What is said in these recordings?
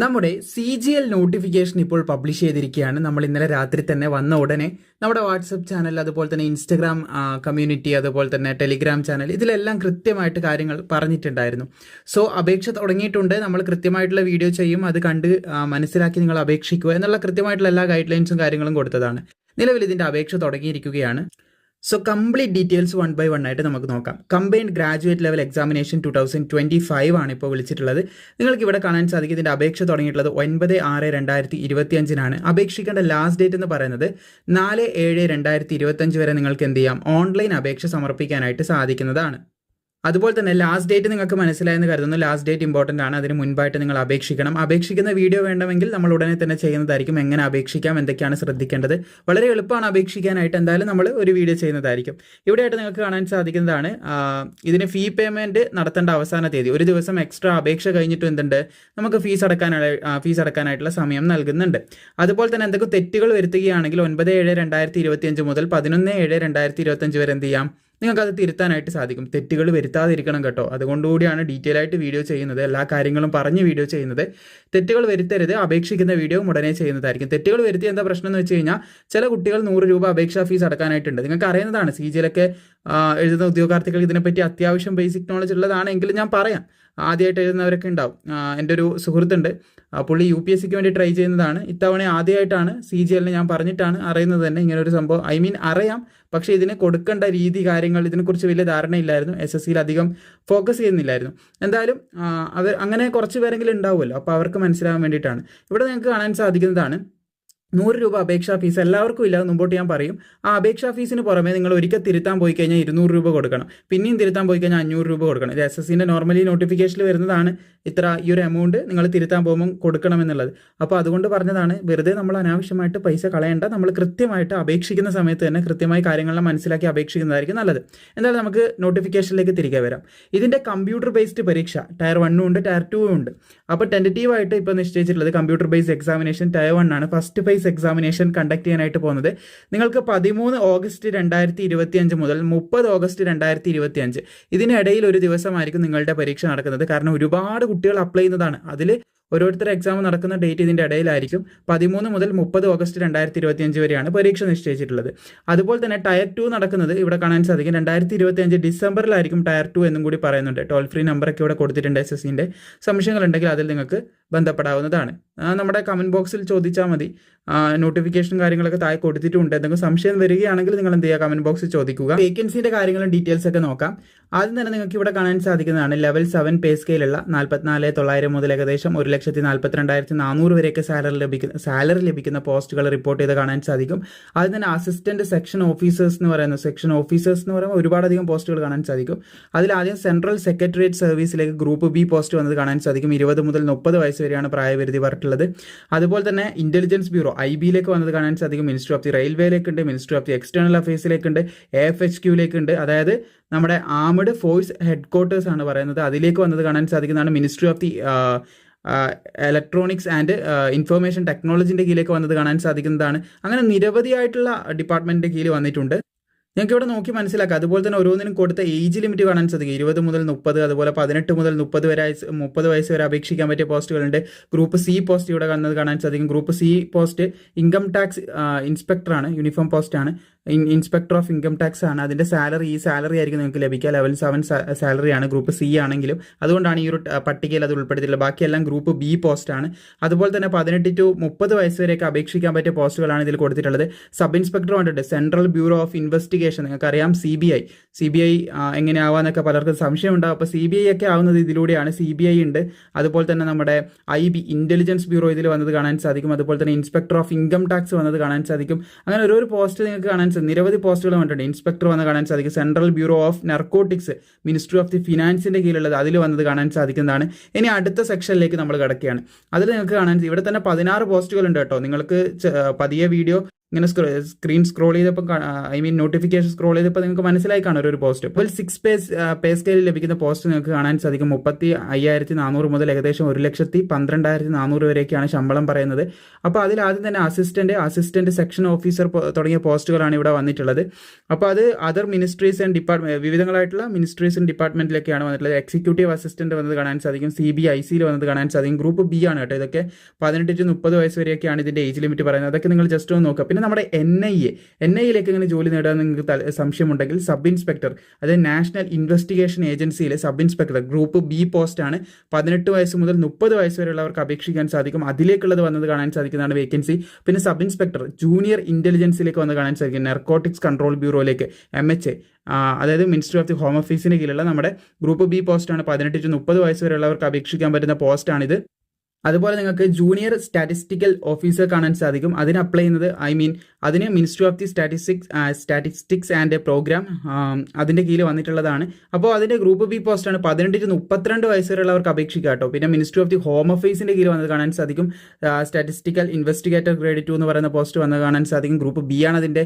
നമ്മുടെ C G L notification ഇപ്പോൾ publish ചെയ്തിരിക്കുകയാണ്. നമ്മൾ ഇന്നലെ രാത്രി തന്നെ വന്ന ഉടനെ നമ്മുടെ വാട്സപ്പ് ചാനൽ അതുപോലെ തന്നെ ഇൻസ്റ്റഗ്രാം കമ്മ്യൂണിറ്റി അതുപോലെ തന്നെ ടെലിഗ്രാം ചാനൽ ഇതിലെല്ലാം കൃത്യമായിട്ട് കാര്യങ്ങൾ പറഞ്ഞിട്ടുണ്ടായിരുന്നു. സോ അപേക്ഷ തുടങ്ങിയിട്ടുണ്ട്. നമ്മൾ കൃത്യമായിട്ടുള്ള വീഡിയോ ചെയ്യും. അത് കണ്ട് മനസ്സിലാക്കി നിങ്ങൾ അപേക്ഷിക്കുക എന്നുള്ള കൃത്യമായിട്ടുള്ള എല്ലാ ഗൈഡ് ലൈൻസും കാര്യങ്ങളും കൊടുത്തതാണ്. നിലവിൽ ഇതിന്റെ അപേക്ഷ തുടങ്ങിയിരിക്കുകയാണ്. So complete details one by one ആയിട്ട് നമുക്ക് നോക്കാം. Combined graduate level examination two thousand twenty five ആണ് ഇപ്പോൾ വിളിച്ചിട്ടുള്ളത്. നിങ്ങൾക്ക് ഇവിടെ കാണാൻ സാധിക്കും. ഇതിന്റെ അപേക്ഷ തുടങ്ങിയിട്ടുള്ളത് ഒൻപത് ആറ് രണ്ടായിരത്തി ഇരുപത്തി അഞ്ചിനാണ് അപേക്ഷിക്കേണ്ട ലാസ്റ്റ് ഡേറ്റ് എന്ന് പറയുന്നത് നാല് ഏഴ് രണ്ടായിരത്തി ഇരുപത്തഞ്ച് വരെ നിങ്ങൾക്ക് എന്ത് ചെയ്യാം? ഓൺലൈൻ അപേക്ഷ സമർപ്പിക്കാനായിട്ട് സാധിക്കുന്നതാണ്. അതുപോലെ തന്നെ ലാസ്റ്റ് ഡേറ്റ് നിങ്ങൾക്ക് മനസ്സിലായെന്ന് കരുതുന്നു. ലാസ്റ്റ് ഡേറ്റ് ഇമ്പോർട്ടന്റ് ആണ്. അതിന് മുൻപായിട്ട് നിങ്ങൾ അപേക്ഷിക്കണം. അപേക്ഷിക്കുന്ന വീഡിയോ വേണമെങ്കിൽ നമ്മൾ ഉടനെ തന്നെ ചെയ്യുന്നതായിരിക്കും. എങ്ങനെ അപേക്ഷിക്കാം? എന്തൊക്കെയാണ് ശ്രദ്ധിക്കേണ്ടത്? വളരെ എളുപ്പമാണ് അപേക്ഷിക്കാനായിട്ട് എന്തായാലും നമ്മൾ ഒരു വീഡിയോ ചെയ്യുന്നതായിരിക്കും. ഇവിടെയായിട്ട് നിങ്ങൾക്ക് കാണാൻ സാധിക്കുന്നതാണ് ഇതിന് ഫീ പേയ്മെന്റ് നടത്തേണ്ട അവസാന തീയതി. ഒരു ദിവസം എക്സ്ട്രാ അപേക്ഷ കഴിഞ്ഞിട്ട് എന്തുണ്ട്? നമുക്ക് ഫീസ് അടക്കാനായി ഫീസ് അടക്കാനായിട്ടുള്ള സമയം നൽകുന്നുണ്ട്. അതുപോലെ തന്നെ എന്തൊക്കെ തെറ്റുകൾ വരുത്തുകയാണെങ്കിൽ ഒൻപത് ഏഴ് രണ്ടായിരത്തി ഇരുപത്തിയഞ്ച് മുതൽ പതിനൊന്ന് ഏഴ് രണ്ടായിരത്തി ഇരുപത്തഞ്ച് വരെ എന്ത് ചെയ്യാം? നിങ്ങൾക്ക് അത് തിരുത്താനായിട്ട് സാധിക്കും. തെറ്റുകൾ വരുത്താതിരിക്കണം കേട്ടോ. അതുകൊണ്ടുകൂടിയാണ് ഡീറ്റെയിൽ ആയിട്ട് വീഡിയോ ചെയ്യുന്നത്. എല്ലാ കാര്യങ്ങളും പറഞ്ഞ് വീഡിയോ ചെയ്യുന്നത്. തെറ്റുകൾ വരുത്തരുത്. അപേക്ഷിക്കുന്ന വീഡിയോ ഉടനെ ചെയ്യുന്നതായിരിക്കും. തെറ്റുകൾ വരുത്തി എന്താ പ്രശ്നം എന്ന് വെച്ച് കഴിഞ്ഞാൽ ചില കുട്ടികൾ നൂറ് രൂപ അപേക്ഷാ ഫീസ് അടക്കാനായിട്ടുണ്ട്. നിങ്ങൾക്ക് അറിയുന്നതാണ്. സി ജിയിലൊക്കെ എഴുതുന്ന ഉദ്യോഗാർത്ഥികൾ ഇതിനെപ്പറ്റി അത്യാവശ്യം ബേസിക് നോളജ് ഉള്ളതാണെങ്കിൽ ഞാൻ പറയാം. ആദ്യമായിട്ട് എഴുതുന്നവരൊക്കെ ഉണ്ടാവും. എന്റെ ഒരു സുഹൃത്തുണ്ട്. പുള്ളി യു പി എസ് സിക്ക് വേണ്ടി ട്രൈ ചെയ്യുന്നതാണ്. ഇത്തവണ ആദ്യമായിട്ടാണ് സി ജി എല്ലിന് ഞാൻ പറഞ്ഞിട്ടാണ് അറിയുന്നത് തന്നെ ഇങ്ങനെ ഒരു സംഭവം. ഐ മീൻ അറിയാം. പക്ഷേ ഇതിന് കൊടുക്കേണ്ട രീതി കാര്യങ്ങൾ ഇതിനെക്കുറിച്ച് വലിയ ധാരണയില്ലായിരുന്നു. എസ് എസ് സിയിൽ അധികം ഫോക്കസ് ചെയ്യുന്നില്ലായിരുന്നു. എന്തായാലും അവർ അങ്ങനെ കുറച്ച് പേരെങ്കിലും ഉണ്ടാവുമല്ലോ. അപ്പോൾ അവർക്ക് മനസ്സിലാകാൻ വേണ്ടിയിട്ടാണ്. ഇവിടെ നിങ്ങൾക്ക് കാണാൻ സാധിക്കുന്നതാണ്. നൂറ് രൂപ അപേക്ഷാ ഫീസ് എല്ലാവർക്കും ഇല്ല മുമ്പോട്ട് ഞാൻ പറയും. ആ അപേക്ഷാ ഫീസിന് പുറമെ നിങ്ങൾ ഒരിക്കൽ തിരുത്താൻ പോയി കഴിഞ്ഞാൽ ഇരുന്നൂറ് രൂപ കൊടുക്കണം. പിന്നെയും തിരുത്താൻ പോയി കഴിഞ്ഞാൽ അഞ്ഞൂറ് രൂപ കൊടുക്കണം. ഇത് എസ് എസ് സിന്റെ നോർമലി നോട്ടിഫിക്കേഷനിൽ വരുന്നതാണ്. ഇത്ര ഈ ഒരു എമൗണ്ട് നിങ്ങൾ തിരുത്താൻ പോകുമ്പോൾ കൊടുക്കണം എന്നുള്ളത് അപ്പോൾ അതുകൊണ്ട് പറഞ്ഞതാണ് വെറുതെ നമ്മൾ അനാവശ്യമായിട്ട് പൈസ കളയേണ്ട നമ്മൾ കൃത്യമായിട്ട് അപേക്ഷിക്കുന്ന സമയത്ത് തന്നെ കൃത്യമായി കാര്യങ്ങളെല്ലാം മനസ്സിലാക്കി അപേക്ഷിക്കുന്നതായിരിക്കും നല്ലത്. എന്തായാലും നമുക്ക് നോട്ടിഫിക്കേഷനിലേക്ക് തിരികെ വരാം. ഇതിന്റെ കമ്പ്യൂട്ടർ ബേസ്ഡ് പരീക്ഷ ടയർ വണ്ണും ഉണ്ട് ടയർ ടൂവും ഉണ്ട്. അപ്പോൾ ടെന്ററ്റീവായിട്ട് ഇപ്പോൾ നിശ്ചയിച്ചിട്ടുള്ളത് computer based examination tier one ആണ്. ഫസ്റ്റ് ഫേസ് എക്സാമിനേഷൻ കണ്ടക്ട് ചെയ്യാനായിട്ട് പോകുന്നത്. നിങ്ങൾക്ക് പതിമൂന്ന് ഓഗസ്റ്റ് രണ്ടായിരത്തി ഇരുപത്തി അഞ്ച് മുതൽ മുപ്പത് ഓഗസ്റ്റ് രണ്ടായിരത്തി ഇരുപത്തി അഞ്ച് ഇതിനിടയിൽ ഒരു ദിവസമായിരിക്കും നിങ്ങളുടെ പരീക്ഷ നടക്കുന്നത്. കാരണം ഒരുപാട് കുട്ടികൾ അപ്ലൈ ചെയ്യുന്നതാണ്. അതിൽ ഓരോരുത്തരുടെ എക്സാം നടക്കുന്ന ഡേറ്റ് ഇതിന്റെ ഇടയിലായിരിക്കും. പതിമൂന്ന് മുതൽ മുപ്പത് ഓഗസ്റ്റ് രണ്ടായിരത്തി ഇരുപത്തി അഞ്ച് വരെയാണ് പരീക്ഷ നിശ്ചയിച്ചിട്ടുള്ളത്. അതുപോലെ തന്നെ ടയർ ടു നടക്കുന്നത് ഇവിടെ കാണാൻ സാധിക്കും. രണ്ടായിരത്തി ഇരുപത്തി അഞ്ച് ഡിസംബറിലായിരിക്കും ടയർ ടു എന്നും കൂടി പറയുന്നുണ്ട്. ടോൾ ഫ്രീ നമ്പറൊക്കെ ഇവിടെ കൊടുത്തിട്ടുണ്ട് എസ് എസ് സംശയങ്ങളുണ്ടെങ്കിൽ അതിൽ നിങ്ങൾക്ക് ബന്ധപ്പെടാവുന്നതാണ്. നമ്മുടെ കമന്റ് ബോക്സിൽ ചോദിച്ചാൽ മതി. നോട്ടിഫിക്കേഷൻ കാര്യങ്ങളൊക്കെ താഴെ കൊടുത്തിട്ടുണ്ട്. എന്തെങ്കിലും സംശയം വരികയാണെങ്കിൽ നിങ്ങൾ എന്ത് ചെയ്യുക? കമന്റ് ബോക്സിൽ ചോദിക്കുക. വേക്കൻസിന്റെ കാര്യങ്ങളും ഡീറ്റെയിൽസ് ഒക്കെ നോക്കാം. ആദ്യം തന്നെ നിങ്ങൾക്ക് ഇവിടെ കാണാൻ സാധിക്കുന്നതാണ് ലെവൽ സെവൻ പേ സ്കെയിലുള്ള നാൽപ്പത്തിനാല് തൊള്ളായിരം മുതൽ ഏകദേശം ഒരു ലക്ഷത്തി നാൽപ്പത്തിരണ്ടായിരത്തി നാനൂറ് വരെയൊക്കെ സാലറി ലഭിക്കുന്ന സാലറി ലഭിക്കുന്ന പോസ്റ്റുകൾ റിപ്പോർട്ട് ചെയ്ത് കാണാൻ സാധിക്കും. അതിൽ തന്നെ അസിസ്റ്റന്റ് സെക്ഷൻ ഓഫീസേഴ്സ് എന്ന് പറയുന്ന സെക്ഷൻ ഓഫീസേഴ്സ് എന്ന് പറയുമ്പോൾ ഒരുപാടധികം പോസ്റ്റുകൾ കാണാൻ സാധിക്കും. അതിൽ ആദ്യം സെൻട്രൽ സെക്രട്ടേറിയറ്റ് സർവീസിലേക്ക് ഗ്രൂപ്പ് ബി പോസ്റ്റ് വന്നത് കാണാൻ സാധിക്കും. ഇരുപത് മുതൽ മുപ്പത് വയസ്സ് വരെയാണ് പ്രായപരിധി പറഞ്ഞിട്ടുള്ളത്. അതുപോലെ തന്നെ ഇന്റലിജൻസ് ബ്യൂറോ ഐ ബിയിലേക്ക് വന്നത് കാണാൻ സാധിക്കും. മിനിസ്ട്രി ഓഫ് ദി റെയിൽവേയിലേക്ക് ഉണ്ട് മിനിസ്ട്രി ഓഫ് ദി എക്സ്റ്റേണൽ അഫയേഴ്സിലേക്കുണ്ട് എഫ് എച്ച് ക്യൂലേക്കുണ്ട്. അതായത് നമ്മുടെ ആംഡ് ഫോഴ്സ് ഹെഡ് ക്വാർട്ടേഴ്സ് ആണ് പറയുന്നത്. അതിലേക്ക് വന്നത് കാണാൻ സാധിക്കുന്നതാണ് ministry of the electronics and information ടെക്നോളജിന്റെ കീഴിലേക്ക് വന്നത് കാണാൻ സാധിക്കുന്നതാണ്. അങ്ങനെ നിരവധിയായിട്ടുള്ള ഡിപ്പാർട്ട്മെന്റിന്റെ കീഴിൽ വന്നിട്ടുണ്ട്. ഞങ്ങൾക്ക് ഇവിടെ നോക്കി മനസ്സിലാക്കാം. അതുപോലെ തന്നെ ഓരോന്നിനും കൊടുത്ത ഏജ് ലിമിറ്റ് കാണാൻ സാധിക്കും. ഇരുപത് മുതൽ മുപ്പത് അതുപോലെ പതിനെട്ട് മുതൽ മുപ്പത് വരെ മുപ്പത് വയസ്സ് വരെ അപേക്ഷിക്കാൻ പറ്റിയ പോസ്റ്റുകളുണ്ട്. ഗ്രൂപ്പ് സി പോസ്റ്റ് ഇവിടെ കാണുന്നത് കാണാൻ സാധിക്കും. Group C post income tax ഇൻസ്പെക്ടറാണ് uniform പോസ്റ്റാണ് ഇൻസ്പെക്ടർ ഓഫ് ഇൻകം ടാക്സ് ആണ്. അതിന്റെ സാലറി ഈ സാലറി ആയിരിക്കും നിങ്ങൾക്ക് ലഭിക്കുക. ലെവൽ സെവൻ സാലറി ആണ്. ഗ്രൂപ്പ് സി ആണെങ്കിലും. അതുകൊണ്ടാണ് ഈ ഒരു പട്ടികയിൽ അത് ഉൾപ്പെടുത്തിയിട്ടുള്ളത്. ബാക്കിയെല്ലാം ഗ്രൂപ്പ് ബി പോസ്റ്റ് ആണ്. അതുപോലെ തന്നെ പതിനെട്ട് ടു മുപ്പത് വയസ്സ് വരെയൊക്കെ അപേക്ഷിക്കാൻ പറ്റിയ പോസ്റ്റുകളാണ് ഇതിൽ കൊടുത്തിട്ടുള്ളത്. സബ് ഇൻസ്പെക്ടർ വേണ്ടിയിട്ട് സെൻട്രൽ ബ്യൂറോ ഓഫ് ഇൻവെസ്റ്റിഗേഷൻ. നിങ്ങൾക്കറിയാം C B I. C B I എങ്ങനെ ആവാന്നൊക്കെ പലർക്കും സംശയം ഉണ്ടാവും അപ്പോൾ സി ബി ഐ ഒക്കെ ആവുന്നത് ഇതിലൂടെയാണ്. സി ബി ഐ ഉണ്ട്. അതുപോലെ തന്നെ നമ്മുടെ ഐ ബി ഇന്റലിജൻസ് ബ്യൂറോ ഇതിൽ വന്നത് കാണാൻ സാധിക്കും. അതുപോലെ തന്നെ ഇൻസ്പെക്ടർ ഓഫ് ഇൻകം ടാക്സ് വന്നത് കാണാൻ സാധിക്കും. അങ്ങനെ ഓരോ പോസ്റ്റ് നിങ്ങൾക്ക് കാണാൻ സാധിക്കും നിരവധി പോസ്റ്റുകൾ വന്നിട്ടുണ്ട്. ഇൻസ്പെക്ടർ വന്ന് കാണാൻ സാധിക്കും. Central bureau of narcotics ministry of the ഫിനാൻസിന്റെ കീഴിലുള്ളത് അതിൽ വന്നത് കാണാൻ സാധിക്കുന്നതാണ്. ഇനി അടുത്ത സെക്ഷനിലേക്ക് നമ്മൾ കിടക്കുകയാണ്. അതിൽ നിങ്ങൾക്ക് കാണാൻ ഇവിടെ തന്നെ പതിനാറ് പോസ്റ്റുകൾ ഉണ്ട് കേട്ടോ. നിങ്ങൾക്ക് പതിയെ വീഡിയോ ഇങ്ങനെ സ്ക്രീൻ സ്ക്രോൾ ചെയ്തപ്പോൾ ഐ മീൻ നോട്ടിഫിക്കേഷൻ സ്ക്രോൾ ചെയ്തപ്പോൾ നിങ്ങൾക്ക് മനസ്സിലായി കാണും ഒരു പോസ്റ്റ് ഇപ്പോൾ സിക്സ് പേ പേ സ്കെയിലിൽ ലഭിക്കുന്ന പോസ്റ്റ് നിങ്ങൾക്ക് കാണാൻ സാധിക്കും. മുപ്പത്തി അയ്യായിരത്തി നാനൂറ് മുതൽ ഏകദേശം ഒരു ലക്ഷത്തി പന്ത്രണ്ടായിരത്തി നാനൂറ് വരെയൊക്കെയാണ് ശമ്പളം പറയുന്നത്. അപ്പോൾ അതിൽ ആദ്യം തന്നെ അസിസ്റ്റന്റ് അസിസ്റ്റന്റ് സെക്ഷൻ ഓഫീസർ തുടങ്ങിയ പോസ്റ്റുകളാണ് ഇവിടെ വന്നിട്ടുള്ളത്. അപ്പോൾ അത് അതർ മിനിസ്ട്രീസ് ആൻഡ് ഡിപ്പാർട്ട്മെന്റ് വിവിധങ്ങളായിട്ടുള്ള മിനിസ്ട്രീസ് ആൻഡ് ഡിപ്പാർട്ട്മെന്റിലൊക്കെയാണ് വന്നിട്ടുള്ളത്. എക്സിക്യൂട്ടീവ് അസിസ്റ്റന്റ് വന്നത് കാണാൻ സാധിക്കും. സി ബി ഐ സിയിൽ വന്നത് കാണാൻ സാധിക്കും. ഗ്രൂപ്പ് ബി ആണ് കേട്ടോ. ഇതൊക്കെ പതിനെട്ട് ടു മുപ്പത് വയസ്സ് വരെയൊക്കെയാണ് ഇതിന്റെ ഏജ് ലിമിറ്റ് പറയുന്നത്. അതൊക്കെ നിങ്ങൾ ജസ്റ്റ് ഒന്ന് നോക്കുക പിന്നെ നമ്മുടെ എൻ ഐ എ എൻ ഐയിലേക്ക് ഇങ്ങനെ ജോലി നേടാൻ നിങ്ങൾക്ക് സംശയമുണ്ടെങ്കിൽ സബ് ഇൻസ്പെക്ടർ അതായത് national investigation ഏജൻസിയിലെ sub inspector group B post ആണ്. പതിനെട്ട് വയസ്സ് മുതൽ മുപ്പത് വയസ്സ് വരെയുള്ളവർക്ക് അപേക്ഷിക്കാൻ സാധിക്കും. അതിലേക്കുള്ളത് വന്നത് കാണാൻ സാധിക്കുന്നതാണ് വേക്കൻസി. പിന്നെ സബ് ഇൻസ്പെക്ടർ ജൂനിയർ ഇന്റലിജൻസിലേക്ക് വന്ന് കാണാൻ സാധിക്കും. നെർക്കോട്ടിക്സ് കൺട്രോൾ ബ്യൂറോയിലേക്ക് എം എച്ച് അതായത് മിനിസ്ട്രി ഓഫ് ദി ഹോം ഓഫീസിന് കീഴിലുള്ള നമ്മുടെ ഗ്രൂപ്പ് ബി പോസ്റ്റാണ് പതിനെട്ട് ടു മുപ്പത് വയസ്സ് വരെയുള്ളവർക്ക് അപേക്ഷിക്കാൻ പറ്റുന്ന പോസ്റ്റാണിത്. അതുപോലെ നിങ്ങൾക്ക് ജൂനിയർ സ്റ്റാറ്റിസ്റ്റിക്കൽ ഓഫീസർ കാണാൻ സാധിക്കും. അതിന് അപ്ലൈ ചെയ്യുന്നത് ഐ മീൻ അതിന് ministry of the statistics statistics and programme അതിന്റെ കീഴിൽ വന്നിട്ടുള്ളതാണ്. അപ്പോൾ അതിന്റെ ഗ്രൂപ്പ് ബി പോസ്റ്റാണ് പതിനെട്ട് ടു മുപ്പത്തിരണ്ട് വയസ്സ് വരെയുള്ളവർക്ക് അപേക്ഷിക്കാം കേട്ടോ. പിന്നെ മിനിസ്ട്രി ഓഫ് ദി ഹോം ഓഫീസിന്റെ കീഴിൽ വന്നത് കാണാൻ സാധിക്കും. സ്റ്റാറ്റിസ്റ്റിക്കൽ ഇൻവെസ്റ്റിഗേറ്റർ ഗ്രേഡ് ടു എന്ന് പറയുന്ന പോസ്റ്റ് വന്ന് കാണാൻ സാധിക്കും. ഗ്രൂപ്പ് ബി ആണ് അതിന്റെ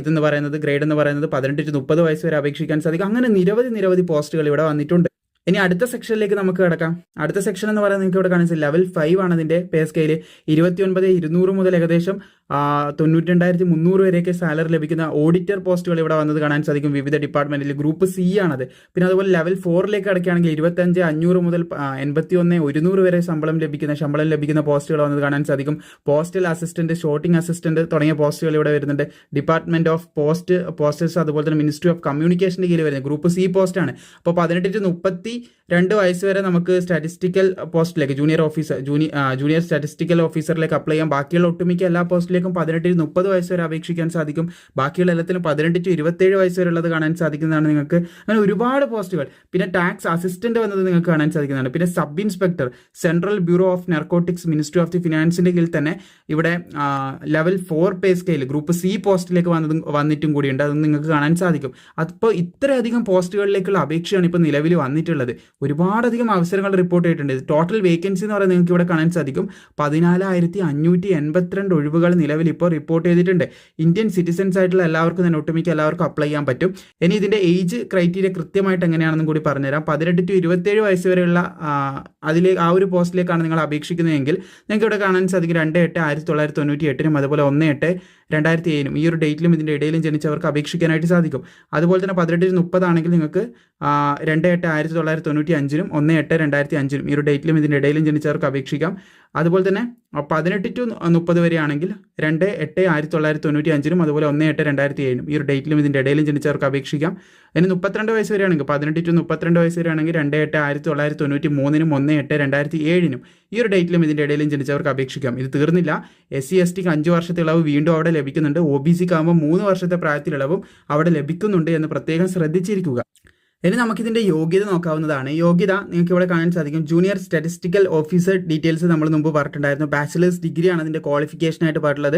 ഇതെന്ന് പറയുന്നത് ഗ്രേഡ് എന്ന് പറയുന്നത് പതിനെട്ട് ടു മുപ്പത് വയസ്സ് വരെ അപേക്ഷിക്കാൻ സാധിക്കും. അങ്ങനെ നിരവധി നിരവധി പോസ്റ്റുകൾ ഇവിടെ വന്നിട്ടുണ്ട്. ഇനി അടുത്ത സെക്ഷനിലേക്ക് നമുക്ക് കിടക്കാം. അടുത്ത സെക്ഷൻ എന്ന് പറയുന്നത് നിങ്ങൾക്ക് ഇവിടെ കാണിച്ചത് ലെവൽ ഫൈവ് ആണ് അതിന്റെ പേ സ്കെയിൽ ഇരുപത്തി ഒൻപത് ഇരുന്നൂറ് മുതൽ ഏകദേശം തൊണ്ണൂറ്റി രണ്ടായിരത്തി മുന്നൂറ് വരെയൊക്കെ സാലറി ലഭിക്കുന്ന ഓഡിറ്റർ പോസ്റ്റുകൾ ഇവിടെ വന്നത് കാണാൻ സാധിക്കും. വിവിധ ഡിപ്പാർട്ട്മെന്റിൽ ഗ്രൂപ്പ് സി ആണത്. പിന്നെ അതുപോലെ ലെവൽ ഫോറിലേക്ക് അടക്കുകയാണെങ്കിൽ ഇരുപത്തഞ്ച് അഞ്ഞൂറ് മുതൽ എൺപത്തി ഒന്ന് ഒരുന്നൂറ് വരെ ശമ്പളം ലഭിക്കുന്ന ശമ്പളം ലഭിക്കുന്ന പോസ്റ്റുകൾ വന്നത് കാണാൻ സാധിക്കും. പോസ്റ്റൽ അസിസ്റ്റന്റ് ഷോട്ടിംഗ് അസിസ്റ്റന്റ് തുടങ്ങിയ പോസ്റ്റുകൾ ഇവിടെ വരുന്നുണ്ട്. ഡിപ്പാർട്ട്മെന്റ് ഓഫ് പോസ്റ്റ് പോസ്റ്റേഴ്സ് അതുപോലെ തന്നെ മിനിസ്ട്രി ഓഫ് കമ്മ്യൂണിക്കേഷന്റെ കീഴിൽ വരുന്നത്. ഗ്രൂപ്പ് സി പോസ്റ്റാണ് അപ്പോൾ പതിനെട്ട് ടു മുപ്പത്തി രണ്ട് വയസ്സ് വരെ നമുക്ക് സ്റ്റാറ്റിസ്റ്റിക്കൽ പോസ്റ്റിലേക്ക് junior officer junior junior statistical ഓഫീസറിലേക്ക് apply ചെയ്യാം. ബാക്കിയുള്ള ഒട്ടുമിക്ക എല്ലാ പോസ്റ്റിലേക്കും പതിനെട്ടിൽ മുപ്പത് വയസ്സ് വരെ അപേക്ഷിക്കാൻ സാധിക്കും. ബാക്കിയുള്ള എല്ലാത്തിലും പതിനെട്ട് ടു ഇരുപത്തേഴ് വയസ്സ് വരെ ഉള്ളത് കാണാൻ സാധിക്കുന്നതാണ് നിങ്ങൾക്ക്. അങ്ങനെ ഒരുപാട് പോസ്റ്റുകൾ പിന്നെ ടാക്സ് അസിസ്റ്റന്റ് വന്നത് നിങ്ങൾക്ക് കാണാൻ സാധിക്കുന്നതാണ്. പിന്നെ sub inspector central bureau of narcotics ministry of the ഫിനാൻസിന്റെ കീഴിൽ തന്നെ ഇവിടെ level four pay scale group C പോസ്റ്റിലേക്ക് വന്നതും വന്നിട്ടും കൂടിയുണ്ട്. അത് നിങ്ങൾക്ക് കാണാൻ സാധിക്കും. അപ്പോൾ ഇത്രയധികം പോസ്റ്റുകളിലേക്കുള്ള അപേക്ഷയാണ് ഇപ്പോൾ നിലവിൽ വന്നിട്ടുള്ളത്. ഒരുപാടധികം അവസരങ്ങൾ റിപ്പോർട്ട് ചെയ്തിട്ടുണ്ട്. ടോട്ടൽ വേക്കൻസി എന്ന് പറയുന്നത് നിങ്ങൾക്ക് ഇവിടെ കാണാൻ സാധിക്കും. പതിനാലായിരത്തി അഞ്ഞൂറ്റി എൺപത്തിരണ്ട് ഒഴിവുകൾ നിലവിൽ ഇപ്പോൾ റിപ്പോർട്ട് ചെയ്തിട്ടുണ്ട്. ഇന്ത്യൻ സിറ്റിസൻസ് ആയിട്ടുള്ള എല്ലാവർക്കും തന്നെ ഒട്ടുമിക്ക എല്ലാവർക്കും അപ്ലൈ ചെയ്യാൻ പറ്റും. ഇനി ഇതിന്റെ ഏജ് ക്രൈറ്റീരിയ കൃത്യമായിട്ട് എങ്ങനെയാണെന്നും കൂടി പറഞ്ഞുതരാം. പതിനെട്ട് ടു ഇരുപത്തേഴ് വയസ്സ് വരെയുള്ള അതിലെ ആ ഒരു പോസ്റ്റിലേക്കാണ് നിങ്ങൾ അപേക്ഷിക്കുന്നതെങ്കിൽ നിങ്ങൾക്ക് ഇവിടെ കാണാൻ സാധിക്കും രണ്ട് എട്ട് ആയിരത്തി തൊള്ളായിരത്തി തൊണ്ണൂറ്റി എട്ടിനും അതുപോലെ ഒന്ന് എട്ട് രണ്ടായിരത്തി ഏഴിനും ഈ ഒരു ഡേറ്റിലും ഇതിന്റെ ഇടയിലും ജനിച്ചവർക്ക് അപേക്ഷിക്കാനായിട്ട് സാധിക്കും. അതുപോലെ തന്നെ പതിനെട്ട് മുപ്പതാണെങ്കിൽ നിങ്ങൾക്ക് രണ്ട് എട്ട് ആയിരത്തി തൊള്ളായിരത്തി തൊണ്ണൂറ്റി അഞ്ചിനും ഒന്ന് എട്ട് രണ്ടായിരത്തി അഞ്ചിനും ഈ ഒരു ഡേറ്റിലും ഇതിന്റെ ഇടയിലും ജനിച്ചവർക്ക് അപേക്ഷിക്കാം. അതുപോലെ തന്നെ പതിനെട്ട് ടു മുപ്പത് വരെയാണെങ്കിൽ രണ്ട് എട്ട് ആയിരത്തി തൊള്ളായിരത്തി തൊണ്ണൂറ്റി അഞ്ചിനും അതുപോലെ ഒന്ന് എട്ട് രണ്ടായിരത്തി ഏഴിനും ഈ ഒരു ഡേറ്റിലും ഇതിന്റെ ഇടയിലും ജനിച്ചവർക്ക് അപേക്ഷിക്കാം. ഇനി മുപ്പത്തിരണ്ട് വയസ്സ് വരെയാണെങ്കിൽ പതിനെട്ട് ടു മുപ്പത്തിരണ്ട് വയസ്സ് വരെയാണെങ്കിൽ രണ്ട് എട്ട് ആയിരത്തി തൊള്ളായിരത്തി തൊണ്ണൂറ്റി മൂന്നിനും ഒന്ന് എട്ട് രണ്ടായിരത്തി ഏഴിനും ഈ ഒരു ഡേറ്റിലും ഇതിന്റെ ഇടയിലും ജനിച്ചവർക്ക് അപേക്ഷിക്കാം. ഇത് തീർന്നില്ല. എസ് സി എസ് ടിക്ക് അഞ്ച് വർഷത്തെ ഇളവ് വീണ്ടും അവിടെ ലഭിക്കുന്നുണ്ട്. ഒ ബി സിക്ക് ആകുമ്പോൾ മൂന്ന് വർഷത്തെ പ്രായത്തിലിളവും അവിടെ ലഭിക്കുന്നുണ്ട് എന്ന് പ്രത്യേകം ശ്രദ്ധിച്ചിരിക്കുക. ഇനി നമുക്കിതിന്റെ യോഗ്യത നോക്കാവുന്നതാണ്. യോഗ്യത നിങ്ങൾക്ക് ഇവിടെ കാണാൻ സാധിക്കും. ജൂനിയർ സ്റ്റാറ്റിസ്റ്റിക്കൽ ഓഫീസർ ഡീറ്റെയിൽസ് നമ്മൾ മുമ്പ് പറഞ്ഞിട്ടുണ്ടായിരുന്നു. ബാച്ചിലേഴ്സ് ഡിഗ്രിയാണ് അതിന്റെ ക്വാളിഫിക്കേഷൻ ആയിട്ട് പറഞ്ഞിട്ടുള്ളത്.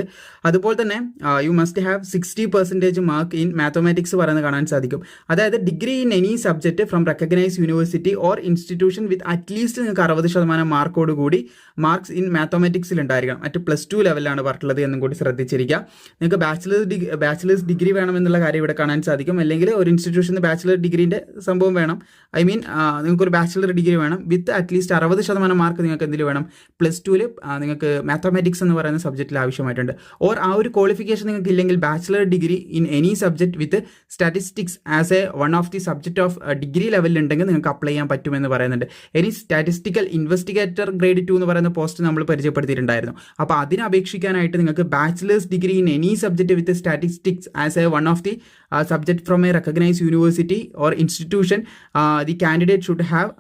അതുപോലെ തന്നെ you must have sixty percentage mark in mathematics പറയുന്നത് കാണാൻ സാധിക്കും. അതായത് degree in any subject from recognise university or institution with at least നിങ്ങൾക്ക് അറുപത് ശതമാനം മാർക്കോട് കൂടി മാർക്സ് ഇൻ മാത്തമാറ്റിക്സിൽ ഉണ്ടായിരിക്കണം. മറ്റ് പ്ലസ് ടു ലെവലിലാണ് പറഞ്ഞിട്ടുള്ളത് എന്നും കൂടി ശ്രദ്ധിച്ചിരിക്കുക. നിങ്ങൾക്ക് ബാച്ചിലേഴ്സ് ഡിഗ്രി ബാച്ചിലേഴ്സ് ഡിഗ്രി വേണമെന്നുള്ള കാര്യം ഇവിടെ കാണാൻ സാധിക്കും. അല്ലെങ്കിൽ ഒരു ഇൻസ്റ്റിറ്റ്യൂഷൻ ബാച്ചിലർ ഡിഗ്രീന്റെ സംഭവം വേണം. ഐ മീൻ നിങ്ങൾക്കൊരു ബാച്ചിലർ ഡിഗ്രി വേണം. വിത്ത് അറ്റ്ലീസ്റ്റ് അറുപത് ശതമാനം മാർക്ക് നിങ്ങൾക്ക് എന്തിൽ വേണം? പ്ലസ് ടുവിൽ നിങ്ങൾക്ക് മാത്തമാറ്റിക്സ് എന്ന് പറയുന്ന സബ്ജക്റ്റിൽ ആവശ്യമായിട്ടുണ്ട്. ഓർ ആ ഒരു ക്വാളിഫിക്കേഷൻ നിങ്ങൾക്ക് ഇല്ലെങ്കിൽ bachelor degree in any subject with statistics as a one of the subject of degree ലെവലിൽ ഉണ്ടെങ്കിൽ നിങ്ങൾക്ക് അപ്ലൈ ചെയ്യാൻ പറ്റുമെന്ന് പറയുന്നുണ്ട്. Any statistical investigator grade two എന്ന് പറയുന്ന പോസ്റ്റ് നമ്മൾ പരിചയപ്പെടുത്തിയിട്ടുണ്ടായിരുന്നു. അപ്പോൾ അതിന് അപേക്ഷിക്കാനായിട്ട് നിങ്ങൾക്ക് bachelor's degree in any subject with statistics as a one of the subject from a recognise university or institution the candidate should have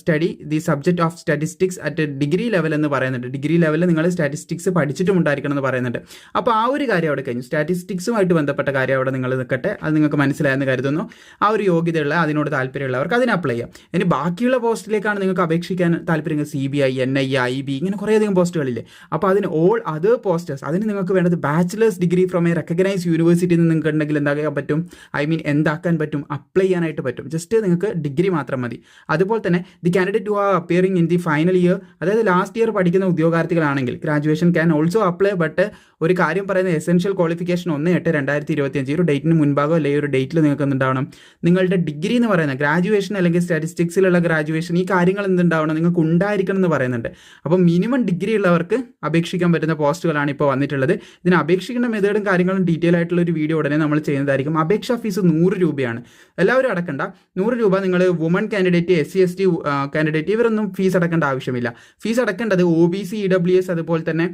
study the subject of statistics at degree level എന്ന് പറയുന്നുണ്ട്. Degree ലെവലിൽ നിങ്ങൾ statistics പഠിച്ചിട്ടും ഉണ്ടായിരിക്കണം എന്ന് പറയുന്നുണ്ട്. അപ്പോൾ ആ ഒരു കാര്യം അവിടെ കഴിഞ്ഞു. സ്റ്റാറ്റിസ്റ്റിക്സുമായിട്ട് ബന്ധപ്പെട്ട കാര്യം അവിടെ നിങ്ങൾ നിൽക്കട്ടെ. അത് നിങ്ങൾക്ക് മനസ്സിലായെന്ന് കരുതുന്നു. ആ ഒരു യോഗ്യതയുള്ള അതിനോട് താല്പര്യമുള്ളവർക്ക് അതിനെ അപ്ലൈ ചെയ്യാം. ഇനി ബാക്കിയുള്ള പോസ്റ്റിലേക്കാണ് നിങ്ങൾക്ക് അപേക്ഷിക്കാൻ താല്പര്യം C B I N I I B ഇങ്ങനെ കുറേയധികം പോസ്റ്റുകളില്ലേ? അപ്പോൾ അതിന് ഓൾ അതർ പോസ്റ്റേഴ്സ് അതിന് നിങ്ങൾക്ക് വേണ്ടത് bachelor's degree from a recognise university നിങ്ങൾക്ക് ഉണ്ടെങ്കിൽ എന്താക്കാൻ പറ്റും? ഐ മീൻ എന്താക്കാൻ പറ്റും? അപ്ലൈ ചെയ്യാനായിട്ട് പറ്റും. ജസ്റ്റ് നിങ്ങൾക്ക് ഡിഗ്രി മാത്രം മതി. അതുപോലെ തന്നെ the candidate who are appearing in the final year അതായത് ലാസ്റ്റ് ഇയർ പഠിക്കുന്ന ഉദ്യോഗാർത്ഥികളാണെങ്കിൽ graduation can also apply but ഒരു കാര്യം പറയുന്നത് എസെൻഷ്യൽ ക്വാളിഫിക്കേഷൻ ഒന്ന് എട്ട് രണ്ടായിരത്തി ഇരുപത്തിയഞ്ച് ഒരു ഡേറ്റിന് മുൻപാകോ അല്ലെങ്കിൽ ഒരു ഡേറ്റിൽ നിങ്ങൾക്ക് എന്തുണ്ടാവണം? നിങ്ങളുടെ ഡിഗ്രി എന്ന് പറയുന്ന ഗ്രാജുവേഷൻ അല്ലെങ്കിൽ സ്റ്റാറ്റിസ്റ്റിക്സിലുള്ള ഗ്രാജുവേഷൻ ഈ കാര്യങ്ങൾ എന്തുണ്ടാവണം? നിങ്ങൾക്ക് ഉണ്ടായിരിക്കണം എന്ന് പറയുന്നുണ്ട്. അപ്പോൾ മിനിമം ഡിഗ്രി ഉള്ളവർക്ക് അപേക്ഷിക്കാൻ പറ്റുന്ന പോസ്റ്റുകളാണ് ഇപ്പോൾ വന്നിട്ടുള്ളത്. ഇതിന് അപേക്ഷിക്കേണ്ട മെത്തേഡും കാര്യങ്ങളും ഡീറ്റെയിൽ ആയിട്ടുള്ള ഒരു വീഡിയോ ഉടനെ നമ്മൾ ചെയ്യുന്നതായിരിക്കും. അപേക്ഷാ ഫീസ് നൂറ് രൂപയാണ്. എല്ലാവരും അടക്കണ്ട. നൂറ് രൂപ നിങ്ങൾ woman candidate S C S T candidate ഇവരൊന്നും ഫീസ് അടക്കേണ്ട ആവശ്യമില്ല. Fees അടക്കേണ്ടത് O B C E W S അതുപോലെ തന്നെ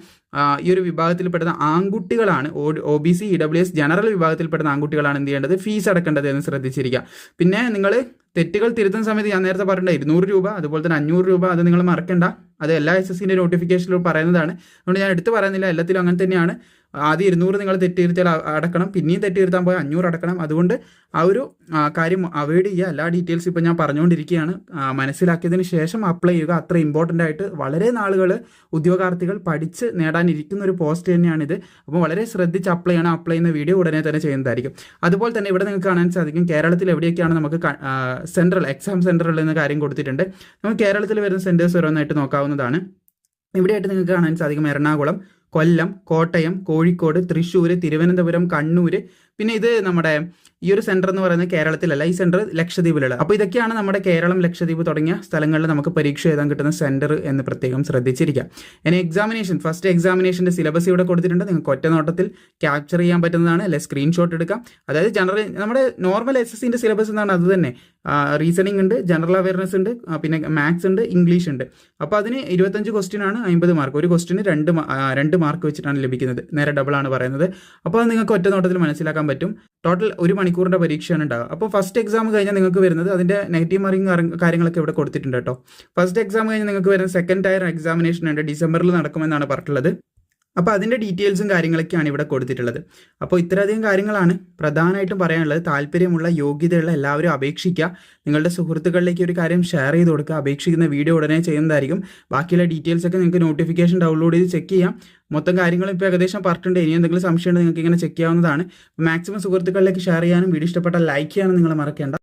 ഈ ഒരു വിഭാഗത്തിൽപ്പെടുന്ന ആൺകുട്ടികളാണ്. O B C E W S general വിഭാഗത്തിൽപ്പെടുന്ന ആൺകുട്ടികളാണ് എന്ത് ചെയ്യേണ്ടത്? ഫീസ് അടക്കേണ്ടത് എന്ന് ശ്രദ്ധിച്ചിരിക്കുക. പിന്നെ നിങ്ങൾ തെറ്റുകൾ തിരുത്തുന്ന സമയത്ത് ഞാൻ നേരത്തെ പറഞ്ഞിട്ടുണ്ട് ഇരുന്നൂറ് രൂപ അതുപോലെ തന്നെ അഞ്ഞൂറ് രൂപ അത് നിങ്ങൾ മറക്കണ്ട. അത് എല്ലാ എസ് എസ് നോട്ടിഫിക്കേഷനിലും പറയുന്നതാണ്. അതുകൊണ്ട് ഞാൻ എടുത്ത് പറയുന്നില്ല. എല്ലാത്തിലും അങ്ങനെ തന്നെയാണ്. ആദ്യം ഇരുന്നൂറ് നിങ്ങൾ തെറ്റിയിരുത്തിയാൽ അടക്കണം. പിന്നെയും തെറ്റിയിരുത്താൻ പോയാൽ അഞ്ഞൂറ് അടക്കണം. അതുകൊണ്ട് ആ ഒരു കാര്യം അവോയ്ഡ് ചെയ്യുക. എല്ലാ ഡീറ്റെയിൽസ് ഇപ്പോൾ ഞാൻ പറഞ്ഞുകൊണ്ടിരിക്കുകയാണ്. മനസ്സിലാക്കിയതിന് ശേഷം അപ്ലൈ ചെയ്യുക. അത്ര ഇമ്പോർട്ടന്റ് ആയിട്ട് വളരെ നാളുകൾ ഉദ്യോഗാർത്ഥികൾ പഠിച്ച് നേടാനിരിക്കുന്ന ഒരു പോസ്റ്റ് തന്നെയാണിത്. അപ്പോൾ വളരെ ശ്രദ്ധിച്ച് അപ്ലൈ ചെയ്യണം. അപ്ലൈ ചെയ്യുന്ന വീഡിയോ ഉടനെ തന്നെ ചെയ്യുന്നതായിരിക്കും. അതുപോലെ തന്നെ ഇവിടെ നിങ്ങൾക്ക് കാണാൻ സാധിക്കും. കേരളത്തിൽ എവിടെയൊക്കെയാണ് നമുക്ക് സെൻട്രൽ എക്സാം സെന്ററിൽ എന്ന കാര്യം കൊടുത്തിട്ടുണ്ട്. നമുക്ക് കേരളത്തിൽ വരുന്ന സെന്റേഴ്സ് ഓരോന്നായിട്ട് നോക്കാവുന്നതാണ് ഇവിടെയായിട്ട് നിങ്ങൾക്ക് കാണാൻ സാധിക്കും എറണാകുളം കൊല്ലം കോട്ടയം കോഴിക്കോട് തൃശ്ശൂർ തിരുവനന്തപുരം കണ്ണൂർ പിന്നെ ഇത് നമ്മുടെ ഈ ഒരു സെന്റർ എന്ന് പറയുന്നത് കേരളത്തിലല്ല ഈ സെന്റർ ലക്ഷദ്വീപിലുള്ള. അപ്പോൾ ഇതൊക്കെയാണ് നമ്മുടെ കേരളം ലക്ഷദ്വീപ് തുടങ്ങിയ സ്ഥലങ്ങളിൽ നമുക്ക് പരീക്ഷ എഴുതാൻ കിട്ടുന്ന സെന്റർ എന്ന് പ്രത്യേകം ശ്രദ്ധിച്ചിരിക്കാം ഇനി എക്സാമിനേഷൻ ഫസ്റ്റ് എക്സാമിനേഷന്റെ സിലബസ് ഇവിടെ കൊടുത്തിട്ടുണ്ട്. നിങ്ങൾക്ക് ഒറ്റ നോട്ടത്തിൽ ക്യാപ്ചർ ചെയ്യാൻ പറ്റുന്നതാണ്. അല്ലെ സ്ക്രീൻഷോട്ട് എടുക്കാം. അതായത് ജനറൽ നമ്മുടെ നോർമൽ എസ് എസ് സിന്റെ സിലബസ് എന്നാണ് അത് തന്നെ. റീസണിംഗ് ഉണ്ട് ജനറൽ അവയർനെസ് ഉണ്ട് പിന്നെ മാത്സ് ഉണ്ട് ഇംഗ്ലീഷ് ഉണ്ട്. അപ്പോൾ അതിന് ഇരുപത്തഞ്ച് ക്വസ്റ്റ്യൻ ആണ് അമ്പത് മാർക്ക് ഒരു ക്വസ്റ്റിന് രണ്ട് രണ്ട് മാർക്ക് വെച്ചിട്ടാണ് ലഭിക്കുന്നത്. നേരെ ഡബിൾ ആണ് പറയുന്നത്. അപ്പോൾ അത് നിങ്ങൾക്ക് ഒറ്റ നോട്ടത്തിൽ മനസ്സിലാക്കാൻ പറ്റും. ടോട്ടൽ ഒരു മണിക്കൂറിന്റെ പരീക്ഷയാണ് ഉണ്ടാവുക. അപ്പോൾ ഫസ്റ്റ് എക്സാം കഴിഞ്ഞാൽ നിങ്ങൾക്ക് വരുന്നത് അതിന്റെ നെഗറ്റീവ് മാർക്കിംഗ് കാര്യങ്ങളൊക്കെ ഇവിടെ കൊടുത്തിട്ടുണ്ട് കേട്ടോ. ഫസ്റ്റ് എക്സാം കഴിഞ്ഞാൽ നിങ്ങൾക്ക് വരുന്ന സെക്കൻഡ് ടയർ എക്സാമിനേഷൻ ഉണ്ട്. ഡിസംബറിൽ നടക്കുമെന്നാണ് പറഞ്ഞിട്ടുള്ളത്. അപ്പോൾ അതിന്റെ ഡീറ്റെയിൽസും കാര്യങ്ങളൊക്കെയാണ് ഇവിടെ കൊടുത്തിട്ടുള്ളത്. അപ്പോൾ ഇത്രയധികം കാര്യങ്ങളാണ് പ്രധാനമായിട്ടും പറയാനുള്ളത്. താല്പര്യമുള്ള യോഗ്യതയുള്ള എല്ലാവരും അപേക്ഷിക്കുക. നിങ്ങളുടെ സുഹൃത്തുക്കളിലേക്ക് ഒരു കാര്യം ഷെയർ ചെയ്ത് കൊടുക്കുക. അപേക്ഷിക്കുന്ന വീഡിയോ ഉടനെ ചെയ്യുന്നതായിരിക്കും. ബാക്കിയുള്ള ഡീറ്റെയിൽസ് ഒക്കെ നിങ്ങൾക്ക് നോട്ടിഫിക്കേഷൻ ഡൗൺലോഡ് ചെയ്ത് ചെക്ക് ചെയ്യാം. മൊത്തം കാര്യങ്ങളും ഇപ്പോൾ ഏകദേശം പറഞ്ഞിട്ടുണ്ട്. ഇനി എന്തെങ്കിലും സംശയമുണ്ടെങ്കിൽ നിങ്ങൾക്ക് ഇങ്ങനെ ചെക്ക് ചെയ്യാവുന്നതാണ്. മാക്സിമം സുഹൃത്തുക്കളിലേക്ക് ഷെയർ ചെയ്യാനും വീഡിയോ ഇഷ്ടപ്പെട്ടാൽ ലൈക്ക് ചെയ്യാനും നിങ്ങൾ മറക്കേണ്ട.